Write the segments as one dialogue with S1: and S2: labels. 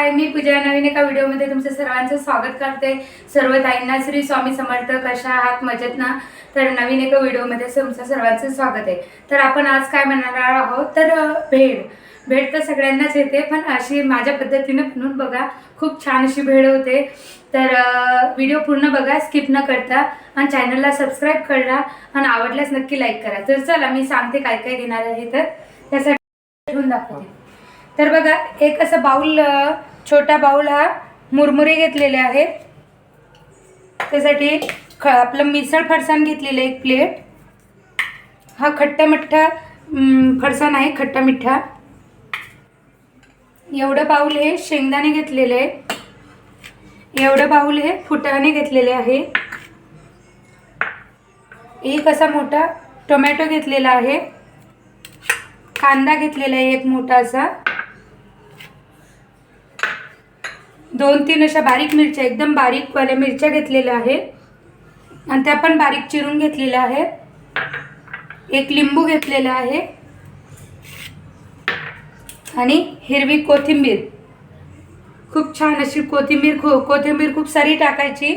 S1: हाय मी पूजा नवीन एका व्हिडिओमध्ये तुमचं सर्वांचं स्वागत करते. सर्व ताईंना श्री स्वामी समर्थ कशा आहात? मजेत ना? तर नवीन एका व्हिडिओमध्ये तुमचं सर्वांचं स्वागत आहे. तर आपण आज काय म्हणणार आहोत? तर भेड. भेळ भेळ तर सगळ्यांनाच येते पण अशी माझ्या पद्धतीनं बनवून बघा खूप छान अशी भेळ होते. तर व्हिडिओ पूर्ण बघा स्किप न करता आणि चॅनलला सबस्क्राईब करा आणि आवडल्यास नक्की लाईक करा. तर चला मी सांगते काय काय घेणार आहे तर. त्यासाठी ठेवून दाखवते. तर बघा एक असं बाऊल छोटा बाऊल हा मुरमुरे घेतलेले आहेत. त्यासाठी ख आपलं मिसळ फरसाण घेतलेलं एक प्लेट. हा खट्टा मिठ्ठा फरसाण आहे खट्टा मिठ्ठा. एवढं बाऊल हे शेंगदाणे घेतलेले आहे एवढं बाऊल हे फुटाणे घेतलेले आहे. एक असा मोठा टोमॅटो घेतलेला आहे. कांदा घेतलेला आहे एक मोठा असा. दोन तीन अशा बारीक मिरच्या एकदम बारीकवाल्या मिरच्या घेतलेल्या आहेत. आणि त्या पण बारीक चिरून घेतलेल्या आहेत. एक लिंबू घेतलेला आहे. आणि हिरवी कोथिंबीर. खूप छान अशी कोथिंबीर खो कोथिंबीर खूप सारी टाकायची.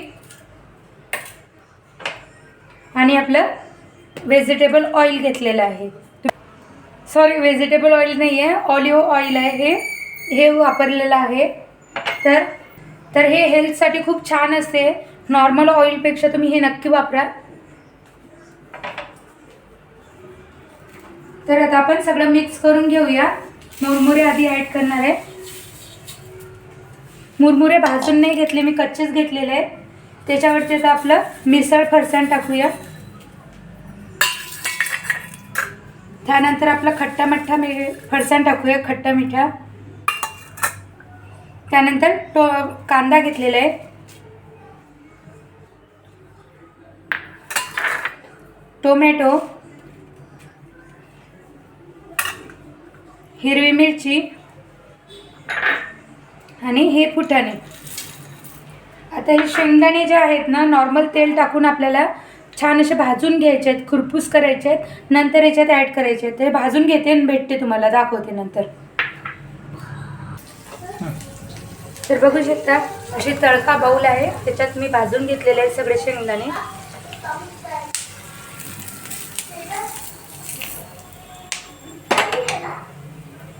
S1: आणि आपलं व्हेजिटेबल ऑइल घेतलेलं आहे. सॉरी व्हेजिटेबल ऑइल नाही आहे ऑलिव्ह ऑइल आहे हे. हे वापरलेलं आहे. तर तर हे हेल्थसाठी खूप छान असते. नॉर्मल ऑइलपेक्षा तुम्ही हे नक्की वापरा. तर आता आपण सगळं मिक्स करून घेऊया. मुरमुरे आधी ॲड करणार आहे. मुरमुरे भाजून नाही घेतले मी कच्चेच घेतलेले आहेत. त्याच्यावरती आता आपलं मिसळ फरसाण टाकूया. त्यानंतर आपला खट्टा मठ्ठा मि फरसाण टाकूया खट्टा मिठा. त्यानंतर टो कांदा घेतलेला आहे. टोमॅटो हिरवी मिरची आणि हे फुटाणे. आता हे शेंगदाणे जे आहेत ना नॉर्मल तेल टाकून आपल्याला छान असे भाजून घ्यायचे आहेत खुरपूस करायचे आहेत नंतर याच्यात ॲड करायचे आहेत. ते भाजून घेते आणि भेटते तुम्हाला दाखवते नंतर. तर बघू शकता अशी तळका बाऊल आहे. त्याच्यात मी भाजून घेतलेले आहेत सगळे शेंगदाणे.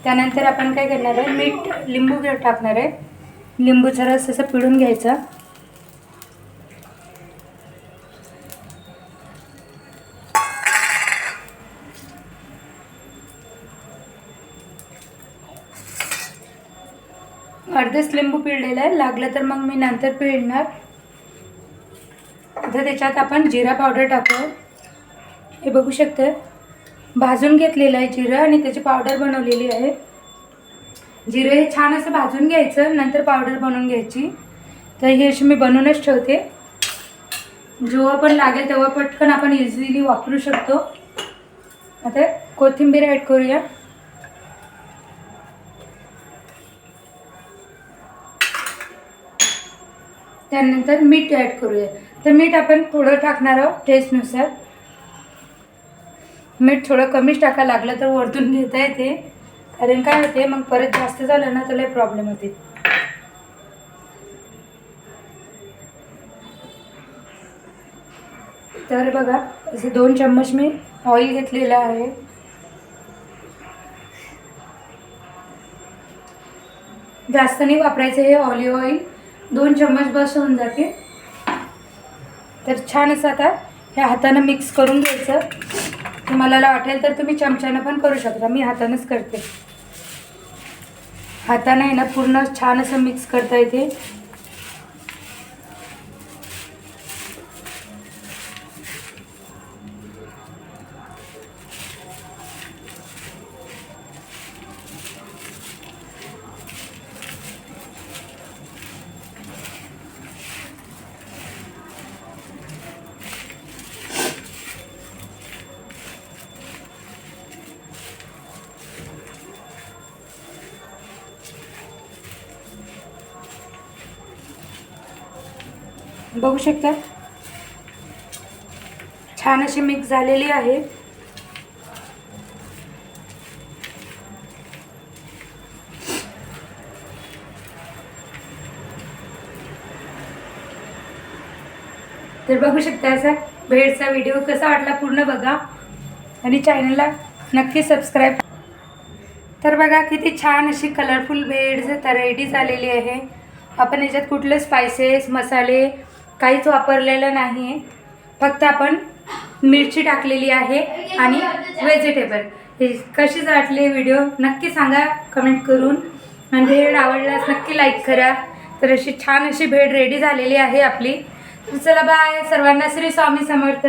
S1: त्यानंतर आपण काय करणार आहे? मीठ लिंबू टाकणार आहे. लिंबूचा रस असं पिळून घ्यायचा. अर्धेच लिंबू पिळलेलं आहे लागलं तर मग मी नंतर पिळणार. आता त्याच्यात आपण जिरा पावडर टाकू हे बघू शकते भाजून घेतलेलं आहे जिरं आणि त्याची पावडर बनवलेली आहे. जिरं हे छान असं भाजून घ्यायचं नंतर पावडर बनवून घ्यायची. तर हे अशी मी बनवूनच ठेवते. जेव्हा पण लागेल तेव्हा पटकन आपण इझिली वापरू शकतो. आता कोथिंबीर ॲड करूया. त्यानंतर मीठ ॲड करूया. तर मीठ आपण थोडं टाकणार आहोत टेस्टनुसार मीठ थोडं कमीच टाका लागलं तर वरतून घेता येते. कारण काय होते मग परत जास्त झालं ना त्याला प्रॉब्लेम होते. तर बघा असे दोन चम्मच मी ऑइल घेतलेलं आहे. जास्त नाही वापरायचं हे ऑलिव्ह ऑइल दोन चम्मच बस होऊन जाते. तर छान असं आता ह्या हातानं मिक्स करून घ्यायचं. तुम्हाला वाटेल तर तुम्ही चमच्यानं पण करू शकता. मी हातानंच करते. हातानं आहे ना पूर्ण छान असं मिक्स करता येते. बघू शकता. छान अशी मिक्स झालेली आहे. तर बघू शकता असा भेडचा व्हिडिओ कसा वाटला पूर्ण बघा. आणि चॅनलला नक्की सबस्क्राईब तर बघा किती छान अशी कलरफुल भेड रेडी झालेली आहे. आपण याच्यात कुठले स्पायसेस मसाले काहीच वापरलेलं नाही. आहे फक्त आपण मिरची टाकलेली आहे आणि व्हेजिटेबल हे कशी वाटली व्हिडिओ नक्की सांगा कमेंट करून. आणि भेड आवडल्यास नक्की लाईक करा. तर अशी छान अशी भेड रेडी झालेली आहे आपली. चला बाय सर्वांना श्री स्वामी समर्थ.